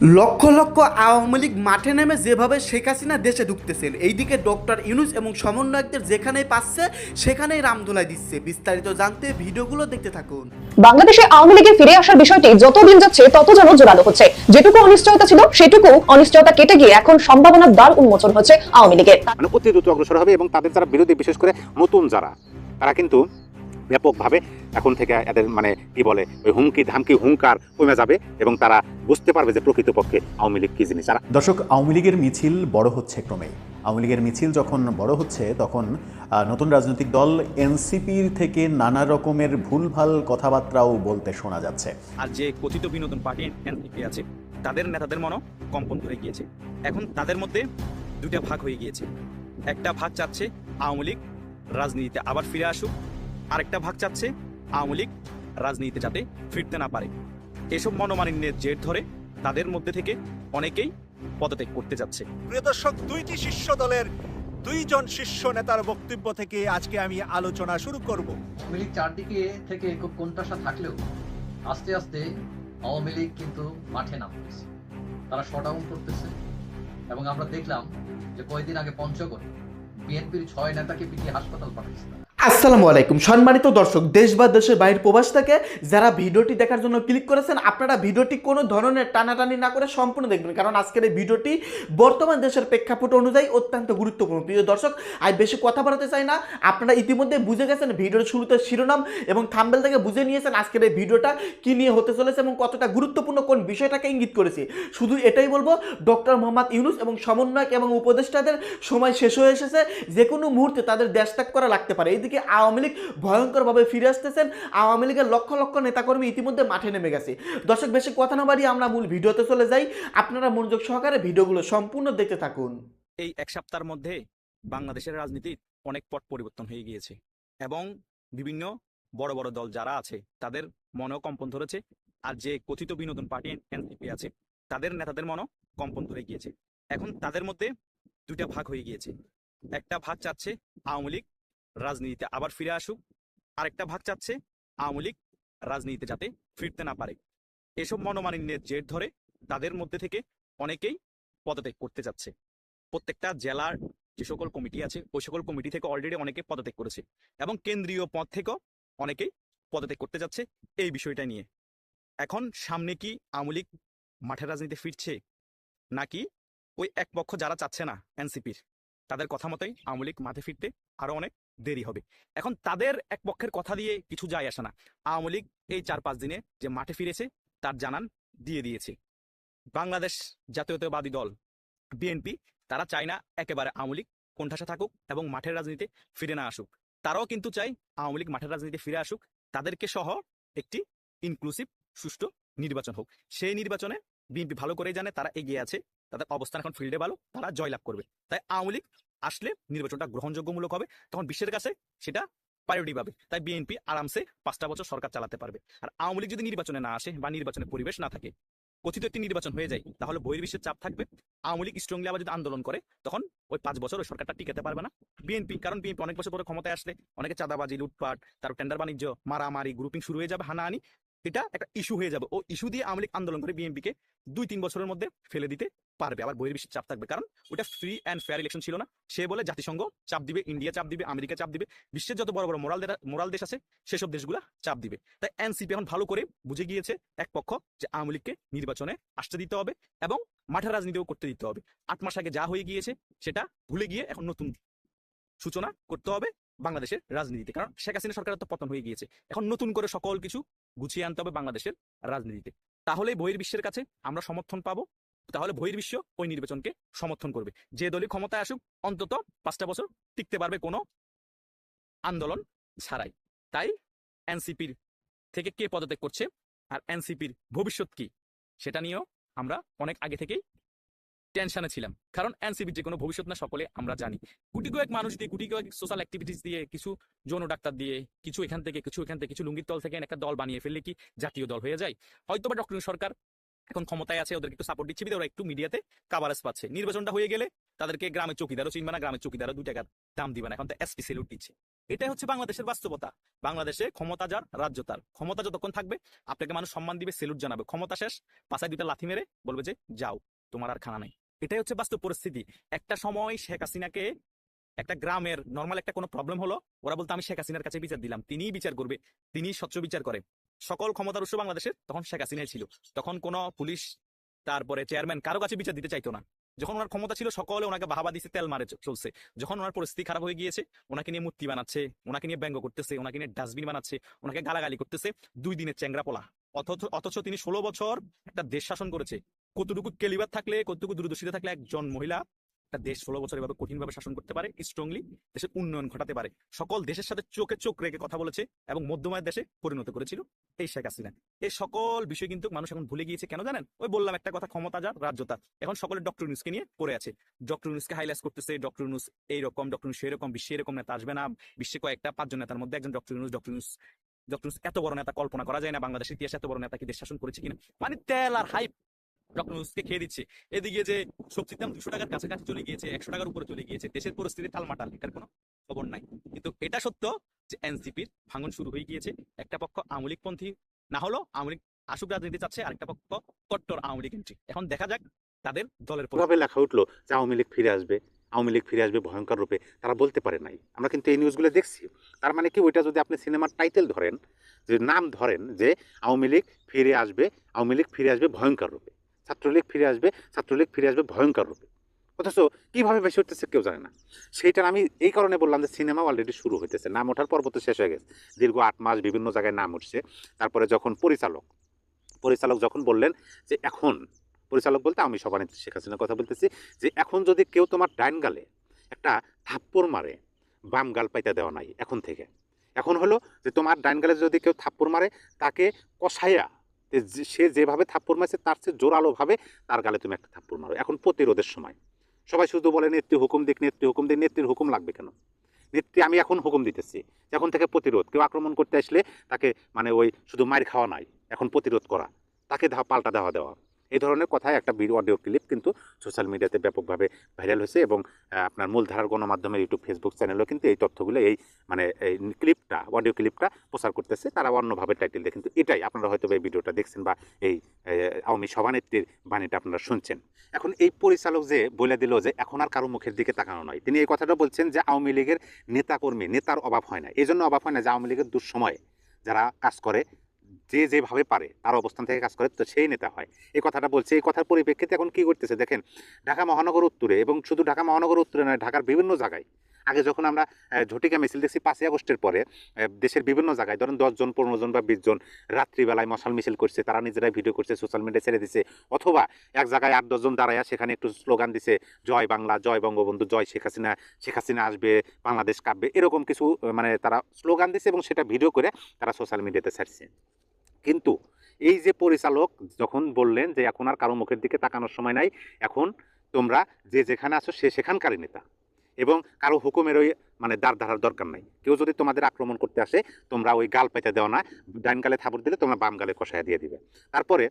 লক্ষ লক্ষ আওয়ামী লীগ মাঠে নেমে যেভাবে শেখ হাসিনা দেশে ঢুকতেছেন এইদিকে ডক্টর ইউনুস এবং সমন্বয়কদের যেখানেই পাচ্ছে সেখানেই রামধুলাই দিচ্ছে। বিস্তারিত জানতে ভিডিওগুলো দেখতে থাকুন। বাংলাদেশে আওয়ামী লীগের ফিরে আসার বিষয়টি যত দিন যাচ্ছে তত যেন জোরালো হচ্ছে। যেটুকু অনিশ্চয়তা ছিল সেটুকু অনিশ্চয়তা কেটে গিয়ে এখন সম্ভাবনার দ্বার উন্মোচন হচ্ছে আওয়ামী লীগের। মানে অতি দ্রুত অগ্রসর হবে এবং তাদের যারা বিরোধী বিশেষ করে নতুন যারা তারা কিন্তু ব্যাপকভাবে এখন থেকে এদের মানে কি বলে ওই হুমকি ধামকি হুঙ্কার কমে যাবে এবং তারা বুঝতে পারবে যে প্রকৃতপক্ষে আওয়ামী লীগ কি জিনিস। আর দর্শক আওয়ামী লীগের মিছিল বড় হচ্ছে ক্রমেই। আওয়ামী লীগের মিছিল যখন বড় হচ্ছে তখন নতুন রাজনৈতিক দল এনসিপির থেকে নানা রকমের ভুলভাল কথাবার্তাও বলতে শোনা যাচ্ছে। আর যে কথিত বিনোদন পার্টি এনসিপি আছে তাদের নেতাদের মনও কম্পন হয়ে গিয়েছে। এখন তাদের মধ্যে দুটা ভাগ হয়ে গিয়েছে। একটা ভাগ চাচ্ছে আওয়ামী লীগ রাজনীতিতে আবার ফিরে আসুক আরেকটা ভাগ চাচ্ছে। আওয়ামী লীগ রাজনীতিতে যাতে ফিরতে না পারে। এসব মনোমালিন্যের জের ধরে তাদের মধ্যে থেকে অনেকেই পদত্যাগ করতে যাচ্ছে। প্রিয় দর্শক দুইটি শীর্ষ দলের দুইজন শীর্ষ নেতার বক্তব্য থেকে আজকে আমি আলোচনা শুরু করব। আওয়ামী লীগ চারদিকে থেকে খুব কোণঠাসা থাকলেও আস্তে আস্তে আওয়ামী লীগ কিন্তু মাঠে নামতেছে। তারা শটাউন করতেছে এবং আমরা দেখলাম যে কয়েকদিন আগে পঞ্চগড় বিএনপির ছয় নেতাকে পিটিয়ে হাসপাতাল পাঠিয়েছে তারা। আসসালামু আলাইকুম। সম্মানিত দর্শক, দেশ বা দেশের বাইরের প্রবাস থেকে যারা ভিডিওটি দেখার জন্য ক্লিক করেছেন, আপনারা ভিডিওটি কোনো ধরনের টানাটানি না করে সম্পূর্ণ দেখবেন। কারণ আজকের এই ভিডিওটি বর্তমান দেশের প্রেক্ষাপট অনুযায়ী অত্যন্ত গুরুত্বপূর্ণ। প্রিয় দর্শক আর বেশি কথা বাড়াতে চাই না। আপনারা ইতিমধ্যে বুঝে গেছেন ভিডিওর শুরুতে শিরোনাম এবং থাম্বেল থেকে বুঝে নিয়েছেন আজকের এই ভিডিওটা কী নিয়ে হতে চলেছে এবং কতটা গুরুত্বপূর্ণ কোন বিষয়টাকে ইঙ্গিত করেছে। শুধু এটাই বলব, ডক্টর মোহাম্মদ ইউনুস এবং সমন্বয়ক এবং উপদেষ্টাদের সময় শেষ হয়ে এসেছে। যে কোনো মুহূর্তে তাদের দেশ ত্যাগ করা লাগতে পারে। এইদিকে আওয়ামী লীগ ভয়ঙ্করভাবে ফিরে আসতেছেন। আওয়ামী লীগের লক্ষ লক্ষ নেতাকর্মী ইতিমধ্যে মাঠে নেমে গেছে। দর্শক, বেশি কথা না বাড়িয়ে আমরা মূল ভিডিওতে চলে যাই। আপনারা মনোযোগ সহকারে ভিডিওগুলো সম্পূর্ণ দেখতে থাকুন। এই এক সপ্তাহের মধ্যে বাংলাদেশের রাজনীতির অনেক পট পরিবর্তন হয়ে গিয়েছে এবং বিভিন্ন বড় বড় দল যারা আছে, তাদের মনেও কম্পন ধরেছে আর যে কথিত বিনোদন পার্টি এনসিপি আছে, তাদের নেতাদের মনও কম্পন ধরে গিয়েছে। এখন তাদের মধ্যে দুইটা ভাগ হয়ে গিয়েছে। একটা ভাগ চাচ্ছে আওয়ামী লীগ রাজনীতিতে আবার ফিরে আসুক। আরেকটা ভাগ চাচ্ছে আওয়ামী লীগ রাজনীতিতে যাতে ফিরতে না পারে। এসব মনোমালিন্যের জের ধরে তাদের মধ্যে থেকে অনেকেই পদত্যাগ করতে যাচ্ছে। প্রত্যেকটা জেলার যে সকল কমিটি আছে, ওই সকল কমিটি থেকে অলরেডি অনেকে পদত্যাগ করেছে এবং কেন্দ্রীয় পদ থেকেও অনেকেই পদত্যাগ করতে যাচ্ছে এই বিষয়টা নিয়ে। এখন সামনে কি আওয়ামী লীগ মাঠের রাজনীতিতে ফিরছে নাকি ওই এক পক্ষ যারা চাচ্ছে না এনসিপির, তাদের কথা মতোই আওয়ামী লীগ মাঠে ফিরতে আরও অনেক দেরি হবে। এখন তাদের এক পক্ষের কথা দিয়ে কিছু যায় আসে না। আওয়ামী লীগ এই চার পাঁচ দিনে যে মাঠে ফিরেছে, তার জানান দিয়ে দিয়েছে। বাংলাদেশ জাতীয়তাবাদী দল, বিএনপি, তারা চায় না একেবারে আওয়ামী লীগ কোণঠাসা থাকুক এবং মাঠের রাজনীতিতে ফিরে না আসুক। তারাও কিন্তু চায় আওয়ামী লীগ মাঠের রাজনীতিতে ফিরে আসুক। তাদেরকে সহ একটি ইনক্লুসিভ সুষ্ঠু নির্বাচন হোক। সেই নির্বাচনে বিএনপি ভালো করেই জানে, তারা এগিয়ে আছে, তাদের অবস্থান এখন ফিল্ডে ভালো, তারা জয়লাভ করবে। তাই আওয়ামী লীগ আসলে নির্বাচনটা গ্রহণযোগ্যমূলক হবে, তখন বিশ্বের কাছে সেটা প্রায়োরিটি পাবে। তাই বিএনপি আরামসে পাঁচটা বছর সরকার চালাতে পারবে। আর আওয়ামী লীগ যদি নির্বাচনে না আসে বা নির্বাচনের পরিবেশ না থাকে, কথিত একটি নির্বাচন হয়ে যায়, তাহলে বহির্বিশ্বের চাপ থাকবে। আওয়ামী লীগ স্ট্রংলি আবার যদি আন্দোলন করে, তখন ওই পাঁচ বছর ওই সরকারটা টিকাতে পারবে না। বিএনপি কারণ বিএনপি অনেক বছর পরে ক্ষমতায় আসলে, অনেকে চাঁদাবাজি, লুটপাট তার টেন্ডার বাণিজ্য, মারামারি গ্রুপিং শুরু হয়ে যাবে হানাহানি। এটা একটা ইস্যু হয়ে যাবে। ও ইস্যু দিয়ে আওয়ামী লীগ আন্দোলন করে বিএনপিকে দুই তিন বছরের মধ্যে ফেলে দিতে পারবে। আবার বহির্বিশ্বের চাপ থাকবে। কারণ ওটা ফ্রি অ্যান্ড ফেয়ার ইলেকশন ছিল না। সে বলে জাতিসংঘ চাপ দিবে ইন্ডিয়া চাপ দিবে আমেরিকা চাপ দিবে। বিশ্বের যত বড় বড় মোরাল মোরাল দেশ আছে, সেসব দেশগুলা চাপ দিবে। তাই এনসিপি এখন ভালো করে বুঝে গিয়েছে এক পক্ষ যে আওয়ামী লীগকে নির্বাচনে আসতে দিতে হবে এবং মাঠের রাজনীতিও করতে দিতে হবে। আট মাস আগে যা হয়ে গিয়েছে, সেটা ভুলে গিয়ে এখন নতুন সূচনা করতে হবে বাংলাদেশের রাজনীতিতে। কারণ শেখ হাসিনা সরকারের তো পতন হয়ে গিয়েছে। এখন নতুন করে সকল কিছু গুছিয়ে আনতে হবে বাংলাদেশের রাজনীতিতে। তাহলে বহির্বিশ্বের কাছে আমরা সমর্থন পাবো, তাহলে বহির্বিশ্ব ওই নির্বাচনকে সমর্থন করবে। যে দলই ক্ষমতায় আসুক, অন্তত পাঁচটা বছর টিকতে পারবে কোনো আন্দোলন ছাড়াই। তাই এনসিপির থেকে কে পদত্যাগ করছে আর এনসিপির ভবিষ্যৎ কি, সেটা নিয়েও আমরা অনেক আগে থেকেই টেনশনে ছিলাম। কারণ এনসিপির যে কোনো ভবিষ্যৎ না সকলে আমরা জানি। কোটি কয়েক মানুষ দিয়ে, কোটি কয়েক সোশ্যাল অ্যাক্টিভিটিস দিয়ে, কিছু যৌন ডাক্তার দিয়ে, কিছু এখান থেকে, কিছু এখান থেকে, কিছু লুঙ্গির দল থেকে একটা দল বানিয়ে ফেললে কি জাতীয় দল হয়ে যায়? হয়তো বা ডক্টর সরকার এখন ক্ষমতায় আছে, ওদেরকে একটু সাপোর্ট দিচ্ছে ওরা একটু মিডিয়াতে কাভারেজ পাচ্ছে। নির্বাচনটা হয়ে গেলে তাদেরকে গ্রামের চৌকিদারও চিনবে না, গ্রামের চৌকিদারও দু টাকার দাম দিবে না। এখন তো এসপি সেলুট দিচ্ছে। এটাই হচ্ছে বাংলাদেশের বাস্তবতা। বাংলাদেশে ক্ষমতা যার, রাজ্য তার। ক্ষমতা যতক্ষণ থাকবে, আপনাকে মানুষ সম্মান দিবে সেলুট জানাবে। ক্ষমতা শেষ পাশায় দুইটা লাথি মেরে বলবে যে, যাও, তোমার আর খানা নাই। এটাই হচ্ছে বাস্তব পরিস্থিতি। একটা সময় শেখ হাসিনাকে একটা গ্রামের নর্মাল একটা কোনো প্রবলেম হলো, ওরা বলতো, আমি শেখ হাসিনার কাছে বিচার দিলাম। তিনিই বিচার করবে তিনি স্বচ্ছ বিচার করে। সকল ক্ষমতার উৎস বাংলাদেশের তখন শেখ হাসিনাই ছিল। তখন কোনো পুলিশ, তারপরে চেয়ারম্যান কারও কাছে বিচার দিতে চাইতো না। যখন ওনার ক্ষমতা ছিল, সকলে ওনাকে বাহাবা দিছে, তেল মারে চলছে। যখন ওনার পরিস্থিতি খারাপ হয়ে গিয়েছে, ওনাকে নিয়ে মূর্তি বানাচ্ছে, ওনাকে নিয়ে ব্যঙ্গ করতেছে, ওনাকে নিয়ে ডাস্টবিন বানাচ্ছে, ওনাকে গালাগালি করতেছে, দুই দিনের চ্যাংরা পোলা। অথচ অথচ তিনি ষোলো বছর একটা দেশ শাসন করেছে। কতটুকু কেলিবার থাকলে, কতটুকু দূরদর্শিতা থাকলে একজন মহিলা একটা দেশ ষোলো বছর এভাবে কঠিনভাবে শাসন করতে পারে স্ট্রংলি দেশের উন্নয়ন ঘটাতে পারে। সকল দেশের সাথে চোখে চোখ রেখে কথা বলেছে এবং মধ্যমায়ের দেশে পরিণত করেছিল এই শেখ হাসিনা। এই সকল বিষয় কিন্তু মানুষ এখন ভুলে গিয়েছে, কেন জানেন? ওই বললাম একটা কথা, ক্ষমতা যার, রাজ্য তার। এখন সকলে ডক্টর নিউজকে নিয়ে পড়ে আছে। ডক্টর নিউজকে হাইলাইট করতেছে ডক্টর নিউজ এইরকম ডক্টর নিউজ সেরকম, বিশ্বে এরকম নেতা আসবে না। বিশ্বে কয়েকটা, পাঁচজন নেতার মধ্যে একজন doctor news doctor news doctor news এত বড় নেতা কল্পনা করা যায় না বাংলাদেশের ইতিহাসে এত বড় নেতা কি দেশ শাসন করেছে কিনা। মানে তেল আর হাইপ ডক্টর খেয়ে দিচ্ছে। এদিকে যে সবজির দাম দুশো টাকার কাছাকাছি চলে গিয়েছে, একশো টাকার উপরে চলে গিয়েছে, দেশের পরিস্থিতি টালমাটাল এটার কোনো খবর নাই। কিন্তু এটা সত্য যে এনসিপির ভাঙন শুরু হয়ে গিয়েছে, একটা পক্ষ আওয়ামী না হলো আওয়ামী লীগ আসুক রাজনীতি চাচ্ছে, আরেকটা পক্ষ কট্টর আওয়ামী লীগ এন্ট্রি এখন দেখা যাক তাদের দলের প্রভাবে লেখা উঠল যে আওয়ামী লীগ ফিরে আসবে, আওয়ামী লীগ ফিরে আসবে ভয়ঙ্কর রূপে, তারা বলতে পারে নাই। আমরা কিন্তু এই নিউজগুলো দেখছি। তার মানে কি, ওইটা যদি আপনি সিনেমার টাইটেল ধরেন, যে নাম ধরেন যে আওয়ামী লীগ ফিরে আসবে, আওয়ামী লীগ ফিরে আসবে ভয়ঙ্কর রূপে। ছাত্রলীগ ফিরে আসবে, ছাত্রলীগ ফিরে আসবে ভয়ঙ্কর রূপে। অথচ কীভাবে বেশি উঠতেছে কেউ জানে না। সেইটার আমি এই কারণে বললাম যে সিনেমা অলরেডি শুরু হইতেছে, নাম ওঠার পর্ব তো শেষ হয়ে গেছে। দীর্ঘ আট মাস বিভিন্ন জায়গায় নাম উঠছে। তারপরে যখন পরিচালক পরিচালক যখন বললেন যে এখন, পরিচালক বলতে আমি সভানেত্রী শেখ হাসিনার কথা বলতেছি, যে এখন যদি কেউ তোমার ডাইন গালে একটা থাপ্পড় মারে, বাম গাল পাইতে দেওয়া নাই এখন থেকে। এখন হলো যে তোমার ডাইন গালে যদি কেউ থাপ্পড় মারে, তাকে কষাইয়া সে যেভাবে থাপ্পড় মারছে, তার চেয়ে জোরালোভাবে তার গালে তুমি একটা থাপ্পড় মারো। এখন প্রতিরোধের সময়। সবাই শুধু বলে, নেত্রী হুকুম দিক, নেত্রী হুকুম দিক, নেত্রীর হুকুম লাগবে কেন? নেত্রী, আমি এখন হুকুম দিতেছি। এখন থেকে প্রতিরোধ। কেউ আক্রমণ করতে আসলে তাকে মানে ওই শুধু মায়ের খাওয়া নাই। এখন প্রতিরোধ করা। তাকে পাল্টা দেওয়া দেওয়া। এই ধরনের কথায় একটা ভিডিও, অডিও ক্লিপ কিন্তু সোশ্যাল মিডিয়াতে ব্যাপকভাবে ভাইরাল হয়েছে এবং আপনার মূলধারার গণমাধ্যমের ইউটিউব, ফেসবুক চ্যানেলও কিন্তু এই তথ্যগুলো এই মানে এই ক্লিপটা, অডিও ক্লিপটা প্রচার করতেছে। তারা অন্যভাবে টাইটেল দিয়ে কিন্তু এটাই, আপনারা হয়তো এই ভিডিওটা দেখছেন বা এই আওয়ামী সভানেত্রীর বাণীটা আপনারা শুনছেন। এখন এই পরিচালক যে বলে দিল যে এখন আর কারও মুখের দিকে তাকানো নয়, তিনি এই কথাটা বলছেন যে আওয়ামী লীগের নেতাকর্মী, নেতার অভাব হয় না। এই জন্য অভাব হয় না যে আওয়ামী লীগের দুঃসময়ে যারা কাজ করে যে যেভাবে পারে, তার অবস্থান থেকে কাজ করে, তো সেই নেতা হয়। এই কথাটা বলছে, এই কথার পরিপ্রেক্ষিতে এখন কি করতেছে দেখেন, ঢাকা মহানগর উত্তরে এবং শুধু ঢাকা মহানগর উত্তরে নয়, ঢাকার বিভিন্ন জায়গায়, আগে যখন আমরা ঝটিকা মিছিল দেখছি পাঁচই আগস্টের পরে দেশের বিভিন্ন জায়গায়, ধরেন দশজন পনেরো জন বা বিশ জন রাত্রিবেলায় মশাল মিছিল করছে, তারা নিজেরাই ভিডিও করছে, সোশ্যাল মিডিয়ায় ছেড়ে দিছে, অথবা এক জায়গায় আট দশজন দাঁড়ায় সেখানে একটু স্লোগান দিছে, জয় বাংলা, জয় বঙ্গবন্ধু, জয় শেখ হাসিনা শেখ হাসিনা আসবে, বাংলাদেশ কাঁপবে, এরকম কিছু মানে তারা স্লোগান দিছে এবং সেটা ভিডিও করে তারা সোশ্যাল মিডিয়াতে ছাড়ছে। কিন্তু এই যে পরিচালক যখন বললেন যে এখন আর কারও মুখের দিকে তাকানোর সময় নাই, এখন তোমরা যে যেখানে আছো সে সেখানকারই নেতা। এবং কারও হুকুমের ওই মানে দাঁড় ধারার দরকার নাই। কেউ যদি তোমাদের আক্রমণ করতে আসে, তোমরা ওই গাল পেতে দেওয়া না ডাইন গালে থাপড় দিলে তোমরা বাম গালে কষায় দিয়ে দিবে। তারপরে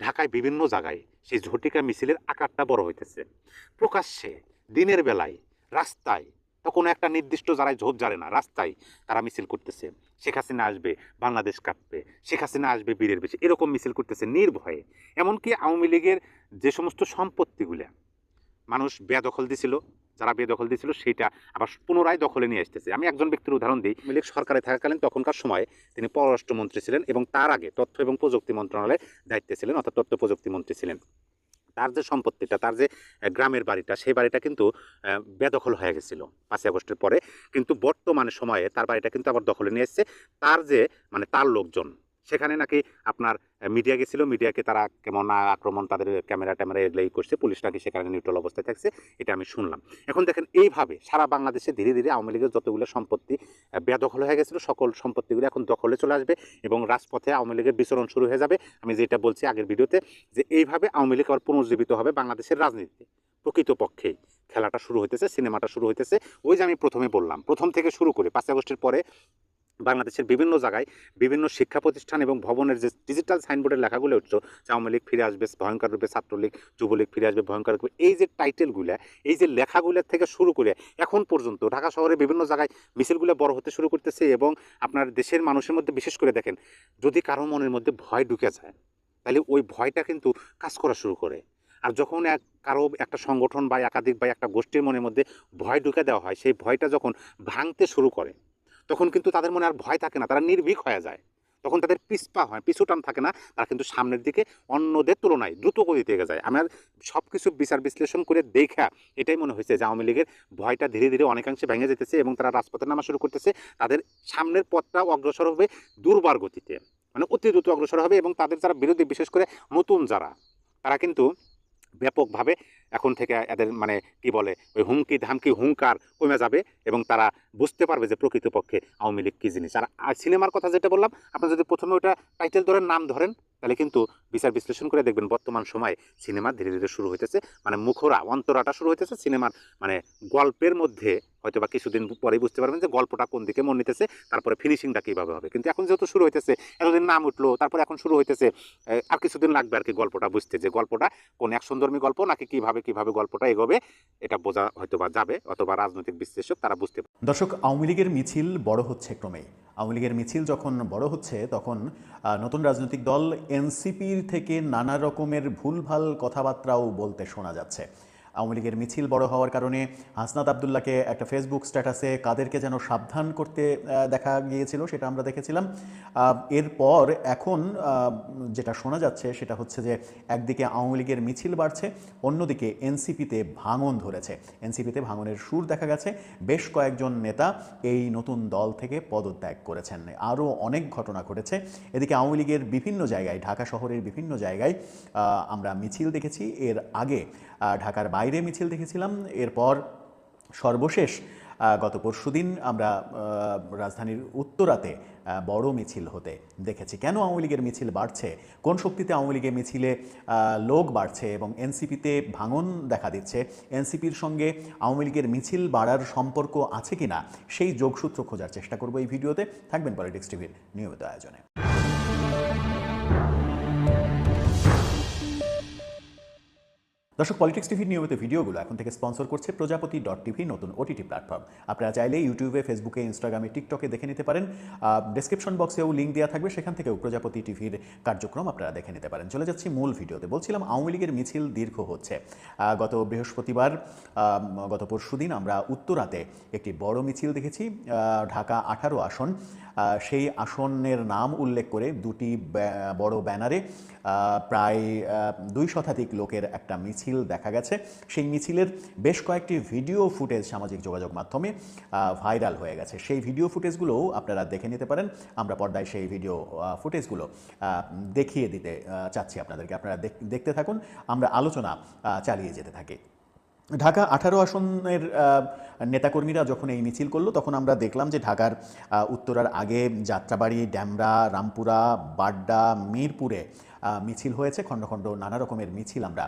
ঢাকায় বিভিন্ন জায়গায় সেই ঝটিকা মিছিলের আকারটা বড় হইতেছে। প্রকাশ্যে দিনের বেলায় রাস্তায় তো কোনো একটা নির্দিষ্ট যারাই ঝোপ জারে না, রাস্তায় তারা মিছিল করতেছে। শেখ হাসিনা আসবে, বাংলাদেশ কাঁপবে। শেখ হাসিনা আসবে, বীরের বেশি। এরকম মিছিল করতেছে নির্ভয়ে। এমনকি আওয়ামী লীগের যে সমস্ত সম্পত্তিগুলো, মানুষ বেদখল দিছিল, যারা বেদখল দিয়েছিল সেটা আবার পুনরায় দখলে নিয়ে আসতেছে। আমি একজন ব্যক্তির উদাহরণ দিই। লীগ সরকারে থাকাকালীন তখনকার সময়ে তিনি পররাষ্ট্রমন্ত্রী ছিলেন এবং তার আগে তথ্য এবং প্রযুক্তি মন্ত্রণালয়ে দায়িত্বে ছিলেন, অর্থাৎ তথ্য প্রযুক্তি মন্ত্রী ছিলেন। তার যে সম্পত্তিটা, তার যে গ্রামের বাড়িটা, সেই বাড়িটা কিন্তু বেদখল হয়ে গেছিল পাঁচই আগস্টের পরে। কিন্তু বর্তমানে সময়ে তার বাড়িটা কিন্তু আবার দখলে নিয়ে এসছে। তার যে মানে তার লোকজন সেখানে নাকি আপনার মিডিয়া গেছিল মিডিয়াকে তারা কেমন আক্রমণ তাদের ক্যামেরা ট্যামেরা এগুলোই করছে, পুলিশ নাকি সেখানে নিউট্রাল অবস্থায় থাকছে, এটা আমি শুনলাম। এখন দেখেন, এইভাবে সারা বাংলাদেশে ধীরে ধীরে আওয়ামী লীগের যতগুলো সম্পত্তি বেদখল হয়ে গেছিল, সকল সম্পত্তিগুলো এখন দখলে চলে আসবে এবং রাজপথে আওয়ামী লীগের বিচরণ শুরু হয়ে যাবে। আমি যেটা বলছি আগের ভিডিওতে, যে এইভাবে আওয়ামী লীগ আবার পুনর্জীবিত হবে বাংলাদেশের রাজনীতিতে। প্রকৃতপক্ষেই খেলাটা শুরু হইতেছে, সিনেমাটা শুরু হইতেছে, ওই যে আমি প্রথমে বললাম, প্রথম থেকে শুরু করে পাঁচ আগস্টের পরে বাংলাদেশের বিভিন্ন জায়গায় বিভিন্ন শিক্ষা প্রতিষ্ঠান এবং ভবনের যে ডিজিটাল সাইনবোর্ডের লেখাগুলো উঠছো, যে আওয়ামী লীগ ফিরে আসবে, ভয়ঙ্কর রূপে ছাত্রলীগ, যুবলীগ ফিরে আসবে, ভয়ঙ্কর রূপে, এই যে টাইটেলগুলো এই যে লেখাগুলোর থেকে শুরু করে এখন পর্যন্ত ঢাকা শহরে বিভিন্ন জায়গায় মিছিলগুলো বড় হতে শুরু করতেছে এবং আপনার দেশের মানুষের মধ্যে, বিশেষ করে দেখেন, যদি কারও মনের মধ্যে ভয় ঢুকে যায়, তাহলে ওই ভয়টা কিন্তু কাজ করা শুরু করে। আর যখন এক কারও একটা সংগঠন বা একাধিক বা একটা গোষ্ঠীর মনের মধ্যে ভয় ঢুকে দেওয়া হয়, সেই ভয়টা যখন ভাঙতে শুরু করে তখন কিন্তু তাদের মনে আর ভয় থাকে না, তারা নির্ভীক হয়ে যায়। তখন তাদের পিছপা হয় পিছুটান থাকে না, তারা কিন্তু সামনের দিকে অন্যদের তুলনায় দ্রুত গতিতে এগিয়ে যায়। আমার সব কিছু বিচার বিশ্লেষণ করে দেখা, এটাই মনে হয়েছে যে আওয়ামী লীগের ভয়টা ধীরে ধীরে অনেকাংশে ভেঙে যেতেছে এবং তারা রাজপথে নামা শুরু করতেছে। তাদের সামনের পথটা অগ্রসর হবে দুর্বার গতিতে। মানে অতি দ্রুত অগ্রসর হবে এবং তাদের যারা বিরোধী, বিশেষ করে নতুন যারা, তারা কিন্তু ব্যাপকভাবে এখন থেকে এদের মানে কি বলে, ওই হুমকি, ধামকি, হুঙ্কার কমে যাবে এবং তারা বুঝতে পারবে যে প্রকৃতপক্ষে আওয়ামী লীগ কী জিনিস। আর সিনেমার কথা যেটা বললাম, আপনারা যদি প্রথমে ওটা টাইটেল ধরেন, নাম ধরেন, তাহলে কিন্তু বিচার বিশ্লেষণ করে দেখবেন বর্তমান সময়ে সিনেমা ধীরে ধীরে শুরু হইতেছে। মানে মুখরা অন্তরাটা শুরু হইতেছে সিনেমার মানে গল্পের মধ্যে হয়তো বা কিছুদিন পরেই বুঝতে পারবেন যে গল্পটা কোন দিকে মন নিতেছে, তারপরে ফিনিশিংটা কীভাবে হবে। কিন্তু এখন যেহেতু শুরু হইতেছে, এতদিন নাম উঠল, তারপরে এখন শুরু হইতেছে আর কিছুদিন লাগবে আর কি গল্পটা বুঝতে যে গল্পটা কোন অ্যাকশনধর্মী গল্প নাকি কীভাবে কীভাবে গল্পটা এগোবে, এটা বোঝা হয়তো বা যাবে, অথবা রাজনৈতিক বিশ্লেষক তারা বুঝতে পারবে। দর্শক, আওয়ামী লীগের মিছিল বড় হচ্ছে ক্রমেই। আওয়ামী লীগের মিছিল যখন বড় হচ্ছে, তখন নতুন রাজনৈতিক দল এনসিপির থেকে নানা রকমের ভুলভাল কথাবার্তাও বলতে শোনা যাচ্ছে। আওয়ামী লীগের মিছিল বড় হওয়ার কারণে হাসনাত আবদুল্লাহকে একটা ফেসবুক স্ট্যাটাসে কাদেরকে যেন সাবধান করতে দেখা গিয়েছিল, সেটা আমরা দেখেছিলাম। এরপর এখন যেটা শোনা যাচ্ছে, সেটা হচ্ছে যে একদিকে আওয়ামী লীগের মিছিল বাড়ছে, অন্যদিকে এনসিপিতে ভাঙন ধরেছে। এনসিপিতে ভাঙনের সুর দেখা গেছে। বেশ কয়েকজন নেতা এই নতুন দল থেকে পদত্যাগ করেছেন। আরও অনেক ঘটনা ঘটেছে। এদিকে আওয়ামী লীগের বিভিন্ন জায়গায়, ঢাকা শহরের বিভিন্ন জায়গায় আমরা মিছিল দেখেছি। এর আগে ঢাকার বাইরে মিছিল দেখেছিলাম। এরপর সর্বশেষ গত পরশুদিন আমরা রাজধানীর উত্তরাতে বড় মিছিল হতে দেখেছি। কেন আওয়ামী লীগের মিছিল বাড়ছে? কোন শক্তিতে আওয়ামী লীগের মিছিলে লোক বাড়ছে এবং এনসিপিতে ভাঙন দেখা দিচ্ছে? এনসিপির সঙ্গে আওয়ামী লীগের মিছিল বাড়ার সম্পর্ক আছে কিনা? সেই যোগসূত্র খোঁজার চেষ্টা করব এই ভিডিওতে। থাকবেন পলিটিক্স টিভির নিয়মিত আয়োজনে। দর্শক পলিটিক্স টিভির নিয়মিত ভিডিওগুলো এখন থেকে স্পন্সর করছে প্রজাপতি ডট টিভি নতুন ওটিটি প্ল্যাটফর্ম আপনারা চাইলে ইউটিউবে ফেসবুকে ইনস্টাগ্রামে টিকটকে দেখে নিতে পারেন। ডেসক্রিপশন বক্সেও লিঙ্ক দেওয়া থাকবে, সেখান থেকেও প্রজাপতি টিভির কার্যক্রম আপনারা দেখে নিতে পারেন। চলে যাচ্ছি মূল ভিডিওতে। বলছিলাম আওয়ামী লীগের মিছিল দীর্ঘ হচ্ছে। গত বৃহস্পতিবার গত পরশুদিন আমরা উত্তরাতে একটি বড় মিছিল দেখেছি। ঢাকা আঠারো আসন। সেই আসনের নাম উল্লেখ করে দুটি বড় ব্যানারে প্রায় দুই শতাধিক লোকের একটা মিছিল দেখা গেছে। সেই মিছিলের বেশ কয়েকটি ভিডিও ফুটেজ সামাজিক যোগাযোগ মাধ্যমে ভাইরাল হয়ে গেছে। সেই ভিডিও ফুটেজগুলোও আপনারা দেখে নিতে পারেন। আমরা পর্দায় সেই ভিডিও ফুটেজগুলো দেখিয়ে দিতে চাচ্ছি আপনাদেরকে। আপনারা দেখ- দেখতে থাকুন। আমরা আলোচনা চালিয়ে যেতে থাকি। ঢাকা আঠারো আসনের নেতাকর্মীরা যখন এই মিছিল করল, তখন আমরা দেখলাম যে ঢাকার উত্তরার আগে যাত্রাবাড়ি, ড্যামরা, রামপুরা, বাড্ডা, মিরপুরে মিছিল হয়েছে, খণ্ড খণ্ড নানা রকমের মিছিল আমরা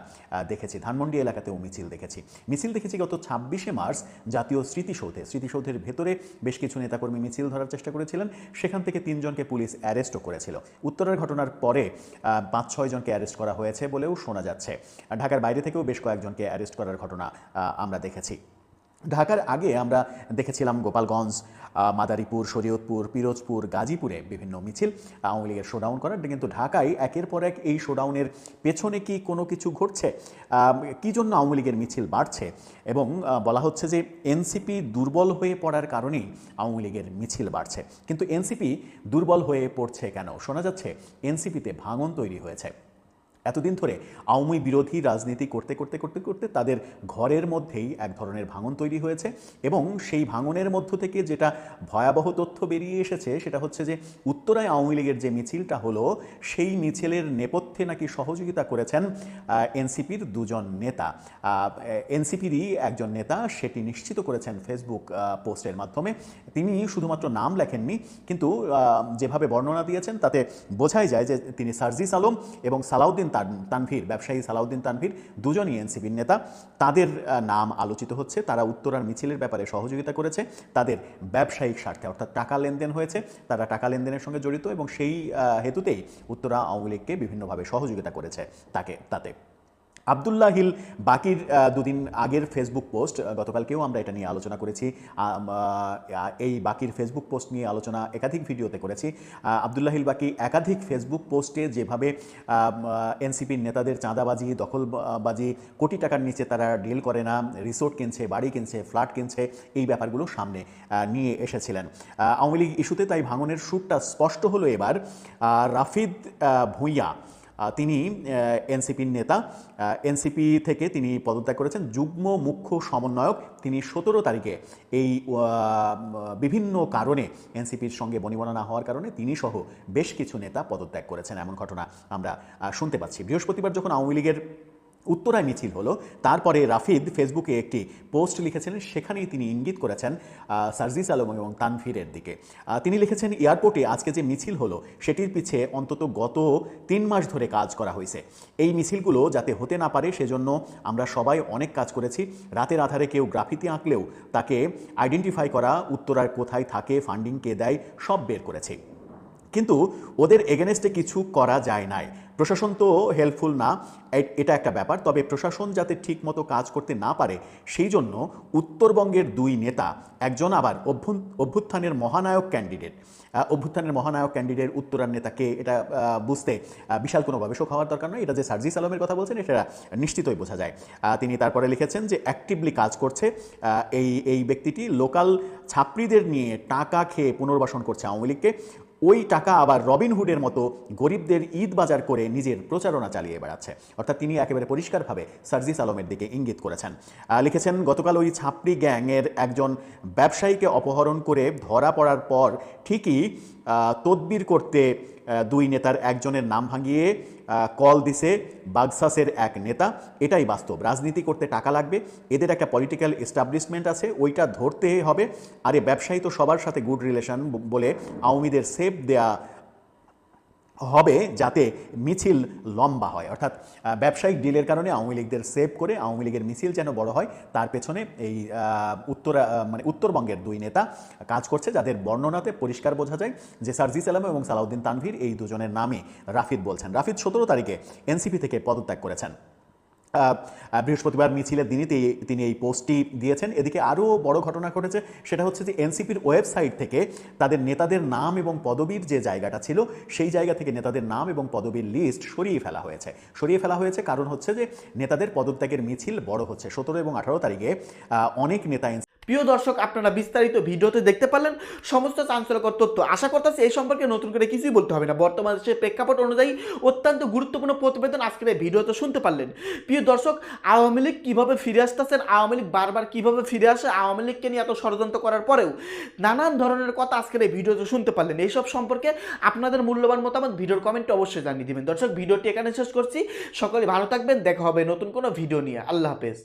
দেখেছি। ধানমন্ডি এলাকাতেও মিছিল দেখেছি। মিছিল দেখেছি গত ছাব্বিশে মার্চ জাতীয় স্মৃতিসৌধে। স্মৃতিসৌধের ভেতরে বেশ কিছু নেতাকর্মী মিছিল ধরার চেষ্টা করেছিলেন। সেখান থেকে তিনজনকে পুলিশ অ্যারেস্টও করেছিল। উত্তরের ঘটনার পরে পাঁচ ছয় জনকে অ্যারেস্ট করা হয়েছে বলেও শোনা যাচ্ছে। ঢাকার বাইরে থেকেও বেশ কয়েকজনকে অ্যারেস্ট করার ঘটনা আমরা দেখেছি। ঢাকার আগে আমরা দেখেছিলাম গোপালগঞ্জ মাদারীপুর, শরীয়তপুর, পিরোজপুর, গাজীপুরে বিভিন্ন মিছিল, আওয়ামী লীগের শোডাউন করার। কিন্তু ঢাকায় একের পর এক এই শোডাউনের পেছনে কি কোনো কিছু ঘটছে? কি জন্য আওয়ামী লীগের মিছিল বাড়ছে? এবং বলা হচ্ছে যে এনসিপি দুর্বল হয়ে পড়ার কারণেই আওয়ামী লীগের মিছিল বাড়ছে। কিন্তু এনসিপি দুর্বল হয়ে পড়ছে কেন? শোনা যাচ্ছে, এনসিপিতে ভাঙন তৈরি হয়েছে। এতদিন ধরে আওয়ামী বিরোধী রাজনীতি করতে করতে করতে করতে তাদের ঘরের মধ্যেই এক ধরনের ভাঙন তৈরি হয়েছে এবং সেই ভাঙনের মধ্য থেকে যেটা ভয়াবহ তথ্য বেরিয়ে এসেছে সেটা হচ্ছে যে উত্তরায় আওয়ামী লীগের যে মিছিলটা হলো, সেই মিছিলের নেপথ্যে নাকি সহযোগিতা করেছেন এনসিপির দুজন নেতা। এনসিপিরই একজন নেতা সেটি নিশ্চিত করেছেন ফেসবুক পোস্টের মাধ্যমে। তিনি শুধুমাত্র নাম লেখেননি, কিন্তু যেভাবে বর্ণনা দিয়েছেন তাতে বোঝাই যায় যে তিনি সার্জিস আলম এবং সালাউদ্দিন তানভীর, ব্যবসায়ী সালাউদ্দিন তানভীর, দুজনই এনসিপির নেতা। তাদের নাম আলোচিত হচ্ছে, তারা উত্তরার মিছিলের ব্যাপারে সহযোগিতা করেছে। তাদের ব্যবসায়িক স্বার্থে অর্থাৎ টাকা লেনদেন হয়েছে। তারা টাকা লেনদেনের সঙ্গে জড়িত এবং সেই হেতুতেই উত্তরা আওয়ামী লীগকে বিভিন্নভাবে সহযোগিতা করেছে তাকে, তাতে। আবদুল্লাহ হিল বাকির দুদিন আগের ফেসবুক পোস্ট গতকালকেও আমরা এটা নিয়ে আলোচনা করেছি। এই বাকির ফেসবুক পোস্ট নিয়ে আলোচনা একাধিক ভিডিওতে করেছি। আবদুল্লাহ হিল বাকি একাধিক ফেসবুক পোস্টে যেভাবে এনসিপির নেতাদের চাঁদাবাজি, দখলবাজি, কোটি টাকার নিচে তারা ডিল করে না রিসোর্ট কিনছে, বাড়ি কিনছে ফ্ল্যাট কিনছে, এই ব্যাপারগুলো সামনে নিয়ে এসেছিলেন। আওয়ামী লীগ ইস্যুতে তাই ভাঙনের সুরটা স্পষ্ট হলো এবার। রাফিদ ভূঁইয়া তিনি এনসিপির নেতা। এনসিপি থেকে তিনি পদত্যাগ করেছেন। যুগ্ম মুখ্য সমন্বয়ক তিনি সতেরো তারিখে এই বিভিন্ন কারণে এনসিপির সঙ্গে বনিবনা না হওয়ার কারণে তিনি সহ বেশ কিছু নেতা পদত্যাগ করেছেন এমন ঘটনা আমরা শুনতে পাচ্ছি। বৃহস্পতিবার যখন আওয়ামী লীগের উত্তরায় মিছিল হলো। তারপরে রাফিদ ফেসবুকে একটি পোস্ট লিখেছিলেন সেখানেই তিনি ইঙ্গিত করেছেন সার্জিস আলম এবং তানভীরের দিকে। তিনি লিখেছেন, এয়ারপোর্টে আজকে যে মিছিল হলো, সেটির পিছে অন্তত গত তিন মাস ধরে কাজ করা হয়েছে। এই মিছিলগুলো যাতে হতে না পারে, সেজন্য আমরা সবাই অনেক কাজ করেছি। রাতের আধারে কেউ গ্রাফিতি আঁকলেও তাকে আইডেন্টিফাই করা, উত্তরার কোথায় থাকে ফান্ডিং কে দেয়, সব বের করেছি। কিন্তু ওদের এগেনস্টে কিছু করা যায় নাই। প্রশাসন তো হেল্পফুল না এটা একটা ব্যাপার। তবে প্রশাসন যাতে ঠিকমতো কাজ করতে না পারে, সেই জন্য উত্তরবঙ্গের দুই নেতা, একজন আবার অভ্যুত্থানের মহানায়ক ক্যান্ডিডেট অভ্যুত্থানের মহানায়ক ক্যান্ডিডেট উত্তরার নেতাকে এটা বুঝতে বিশাল কোনো গবেষক হওয়ার দরকার নয়। এটা যে সার্জিস আলমের কথা বলছেন, এটা নিশ্চিতই বোঝা যায়। তিনি তারপরে লিখেছেন যে অ্যাক্টিভলি কাজ করছে এই এই ব্যক্তিটি লোকাল ছাত্রীদের নিয়ে টাকা খেয়ে পুনর্বাসন করছে আওয়ামী লীগকে। ওই টাকা আবার রবিনহুডের মতো গরিবদের ঈদ বাজার করে নিজের প্রচারণা চালিয়ে বেড়াচ্ছে। অর্থাৎ তিনি একেবারে পরিষ্কারভাবে সার্জিস আলমের দিকে ইঙ্গিত করেছেন। লিখেছেন, গতকাল ওই ছাপড়ি গ্যাংয়ের একজন ব্যবসায়ীকে অপহরণ করে ধরা পড়ার পর ঠিকই তদবির করতে দুই নেতার একজনের নাম ভাঙিয়ে কল দিছে বাগসাসের এক নেতা। এটাই বাস্তব। রাজনীতি করতে টাকা লাগবে। এদের একটা পলিটিক্যাল এস্টাবলিশমেন্ট আছে। ওইটা ধরতে হবে। আরে ব্যবসায়ী তো সবার সাথে গুড রিলেশন বলে আওয়ামীদের সেভ দেয়া হবে যাতে মিছিল লম্বা হয়। অর্থাৎ ব্যবসায়িক ডিলের কারণে আওয়ামী লীগদের সেভ করে আওয়ামী লীগের মিছিল যেন বড় হয়, তার পেছনে এই উত্তর মানে উত্তরবঙ্গের দুই নেতা কাজ করছে যাদের বর্ণনাতে পরিষ্কার বোঝা যায় যে সার্জি সালাম এবং সালাউদ্দিন তানভীর এই দুজনের নামে রাফিদ বলছেন। রাফিদ সতেরো তারিখে এনসিপি থেকে পদত্যাগ করেছেন। বৃহস্পতিবার মিছিলের দিনই তিনি এই পোস্টটি দিয়েছেন। এদিকে আরও বড় ঘটনা ঘটেছে, সেটা হচ্ছে যে এনসিপির ওয়েবসাইট থেকে তাদের নেতাদের নাম এবং পদবীর যে জায়গাটা ছিল, সেই জায়গা থেকে নেতাদের নাম এবং পদবীর লিস্ট সরিয়ে ফেলা হয়েছে। সরিয়ে ফেলা হয়েছে কারণ হচ্ছে যে নেতাদের পদত্যাগের মিছিল বড় হচ্ছে। সতেরো এবং আঠারো তারিখে অনেক নেতা প্রিয় দর্শক, আপনারা বিস্তারিত ভিডিওতে দেখতে পারলেন সমস্ত চাঞ্চল্যকর তথ্য। আশা করতেছি এই সম্পর্কে নতুন করে কিছুই বলতে হবে না। বর্তমান দেশের প্রেক্ষাপট অনুযায়ী অত্যন্ত গুরুত্বপূর্ণ প্রতিবেদন আজকের এই ভিডিওতে শুনতে পারলেন। প্রিয় দর্শক, আওয়ামী লীগ কীভাবে ফিরে আসতেছেন? আওয়ামী লীগ বারবার কীভাবে ফিরে আসে? আওয়ামী লীগকে নিয়ে এত ষড়যন্ত্র করার পরেও নানান ধরনের কথা আজকের এই ভিডিওতে শুনতে পারলেন। এইসব সম্পর্কে আপনাদের মূল্যবান মতামত ভিডিওর কমেন্টে অবশ্যই জানিয়ে দেবেন। দর্শক, ভিডিওটি এখানে শেষ করছি। সকলে ভালো থাকবেন। দেখা হবে নতুন কোনো ভিডিও নিয়ে। আল্লাহ হাফেজ।